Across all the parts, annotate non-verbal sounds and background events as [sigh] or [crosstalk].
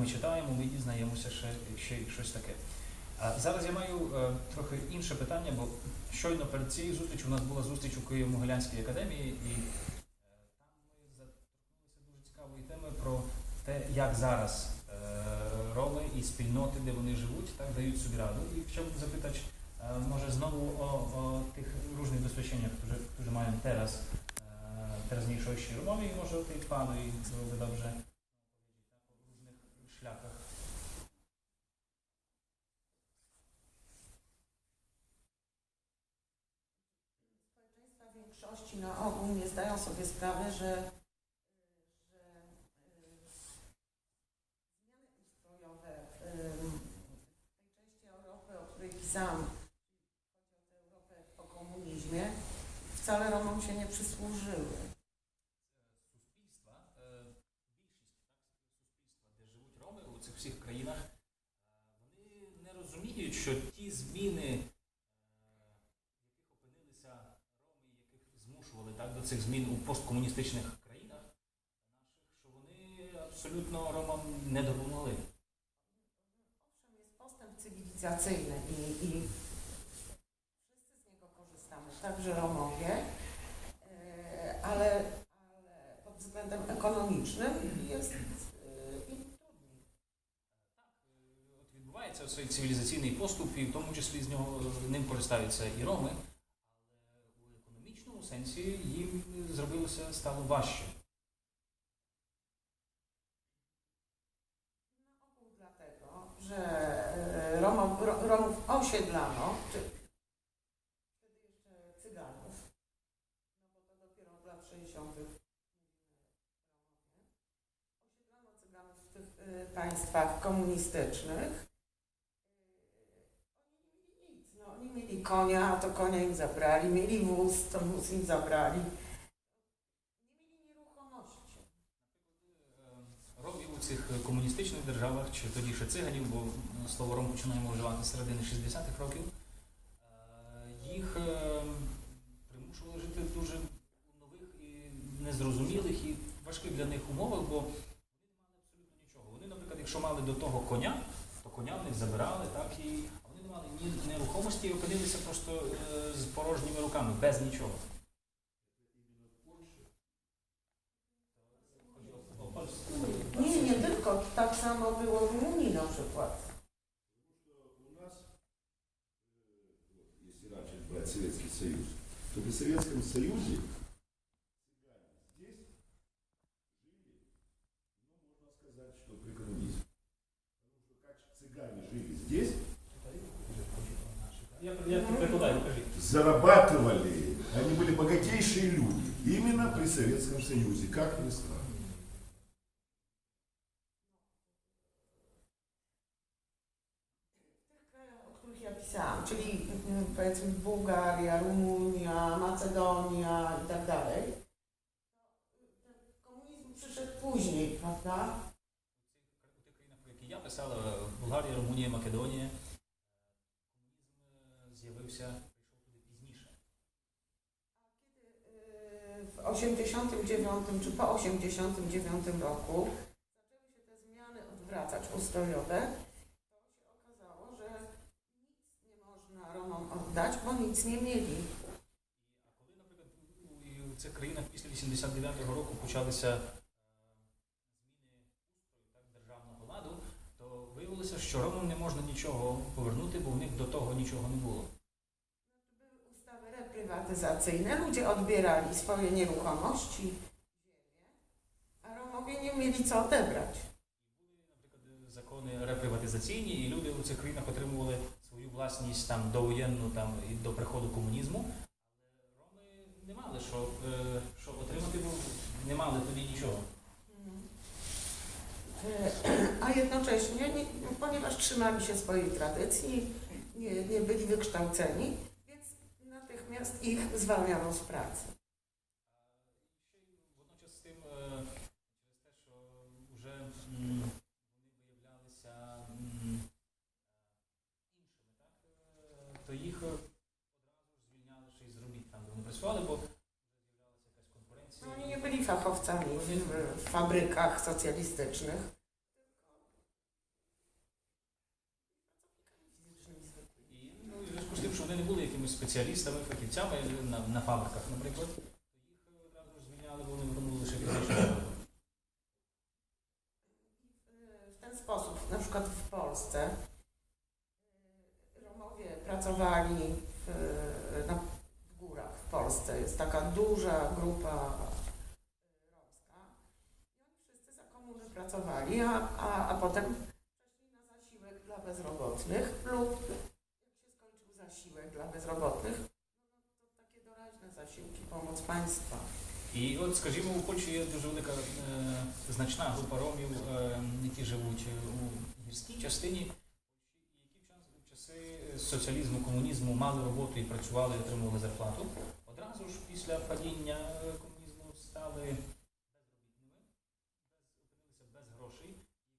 ми читаємо, ми дізнаємося ще, ще щось таке. А зараз я маю е, трохи інше питання, бо щойно перед цією зустрічю у нас була зустріч у Києво-Могилянській академії, і е, там ми заторкнулися дуже цікавої теми про те, як зараз е, роми і спільноти, де вони живуть, так дають собі раду. І chciałbym zapytać, e, może znowu o, o tych różnych doświadczeniach, które, które mają teraz e, teraźniejszości Romowie i może o tej Panu większości na ogół nie zdają sobie sprawy, że, że y, zmiany ustrojowe y, w tej części Europy, o której pisałam, chodzi o tę Europę po komunizmie, wcale Romom się nie przysłużyły. суспільства, е, більшість так, суспільства, де живуть роми у цих всіх країнах, е, вони не розуміють, що ті зміни, цих змін у посткомуністичних країнах наших, що вони абсолютно ромам не допомогли. Owszem, jest postęp cywilizacyjny i, i wszyscy z niego korzystamy, także Romowie, ale, ale pod względem ekonomicznym jest відбувається цей цивілізаційний поступ, і в тому числі з нього ним користаються і роми, але у економічному сенсі їм зробилося стало важче. Na ogół dlatego, że e, Romów, Ro- Romów osiedlano, czy wtedy jeszcze Cyganów, no bo to dopiero od lat 60. mówimy Romowie. Osiedlano Cyganów w tych e, państwach komunistycznych. E, Oni nie mieli nic. No, oni mieli konia, to konia im zabrali, mieli wóz, to wóz im zabrali. Цих комуністичних державах, чи тоді ще циганів, бо ну, слово ром починаємо вживати з середини 60-х років, е, їх е, примушували жити в дуже нових і незрозумілих і важких для них умовах, бо вони не мали абсолютно нічого. Вони, наприклад, якщо мали до того коня, то коня в них забирали, так, і вони не мали ні нерухомості і опинилися просто е, з порожніми руками, без нічого. Tylko. Tak samo było w Rumunii na przykład. У нас, вот, если раньше брать Советский Союз, то при Советском Союзе цыгане здесь жили, ну, можно сказать, что при коммунизме. Потому что как цыгане жили здесь, Я, я зарабатывали, они были богатейшие люди, именно при Советском Союзе, как ни странно. powiedzmy Bułgaria, Rumunia, Macedonia i tak dalej, to ten komunizm przyszedł później, prawda? У тих країнах, про які я писала, Болгарія, Румунія, Македонія, е, комунізм е, з'явився, прийшов туди пізніше. A kiedy y, w 89 czy po 89 roku zaczęły się te zmiany odwracać ustrojowe, Romom oddać, bo nic nie mieli. А коли, наприклад, у- цих країнах після 89-го року почалися е, зміни так, державного ладу, то виявилося, що ромам не можна нічого повернути, бо в них до того нічого не було. Ustawy reprywatyzacyjne, ludzie odbierali swoje nieruchomości, a Romowie nie mieli co odebrać. Були, наприклад, закони реприватизаційні, і люди у цих країнах отримували свою власність там довоєнну там і до приходу комунізму. Але роми не мали що, е, що отримати, бо не мали тоді нічого. E, A jednocześnie, nie, ponieważ trzymali się swojej tradycji, nie, nie byli wykształceni, więc natychmiast ich zwalniano z pracy. to ich od tam do wysłali, bo no, oni nie byli fachowcami w fabrykach socjalistycznych. No, I w związku z tym, że oni nie byli jakimiś specjalistami, fachowcami na, na fabrykach na przykład. Romowie pracowali w, na, w górach w Polsce. Jest taka duża grupa y, romska i oni wszyscy za komuny pracowali, a, a, a potem przeszli na zasiłek dla bezrobotnych lub jak się skończył zasiłek dla bezrobotnych, no to takie doraźne zasiłki, pomoc państwa. І от, скажімо, у Польщі є дуже велика е, значна група ромів, е, які живуть у гірській частині часи соціалізму, комунізму мали роботу і працювали, і отримували зарплату. Одразу ж після падіння е, комунізму стали безробітними, опинилися без грошей,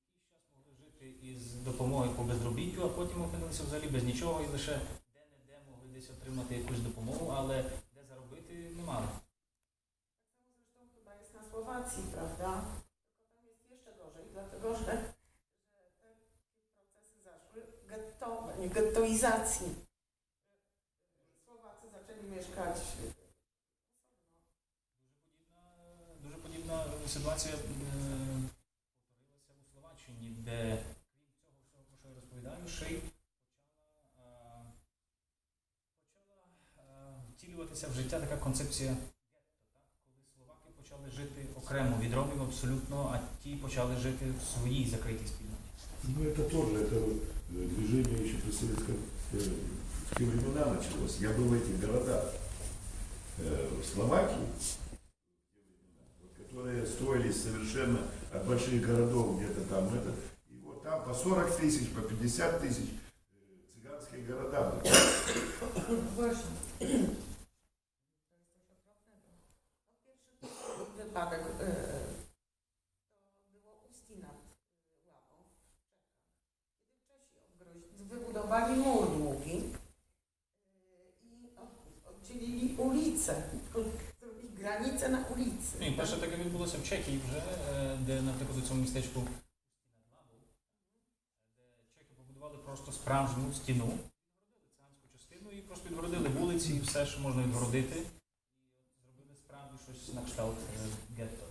якийсь час могли жити із допомоги по безробіттю, а потім опинилися взагалі без нічого і лише де-не-де могли десь отримати якусь допомогу, але де заробити не мали. Tak samo zresztą chyba jest na Słowacji, prawda? zaszły gettowe, nie gettoizacji. Słowacy zaczęli mieszkać osobno. Дуже подібна, дуже подібна ситуація е, повторилася у Словаччині, де крім цього всього, про що я розповідаю, ще й почала, е, почала е, втілюватися в життя така концепція гетто, так? коли словаки почали жити окремо від ромів абсолютно, а ті почали жити в своїй закритій спільноті. Ну, это тоже, это вот, э, движение еще при советском, э, времена началось. Я был в этих городах, э, в Словакии, которые строились совершенно от больших городов, где-то там, это, и вот там по 40 тысяч, по 50 тысяч э, цыганские города были. [coughs] odgrozi- wybudowali długi i od- oddzielili ulice, zrobili granicę na ulicy. І перше таке відбулося в Чехії вже, е, де, наприклад, у цьому містечку просто справжню стіну, відгородили циганську частину і просто відгородили вулиці і все, що можна відгородити, і зробили справді щось на кшталт гетто.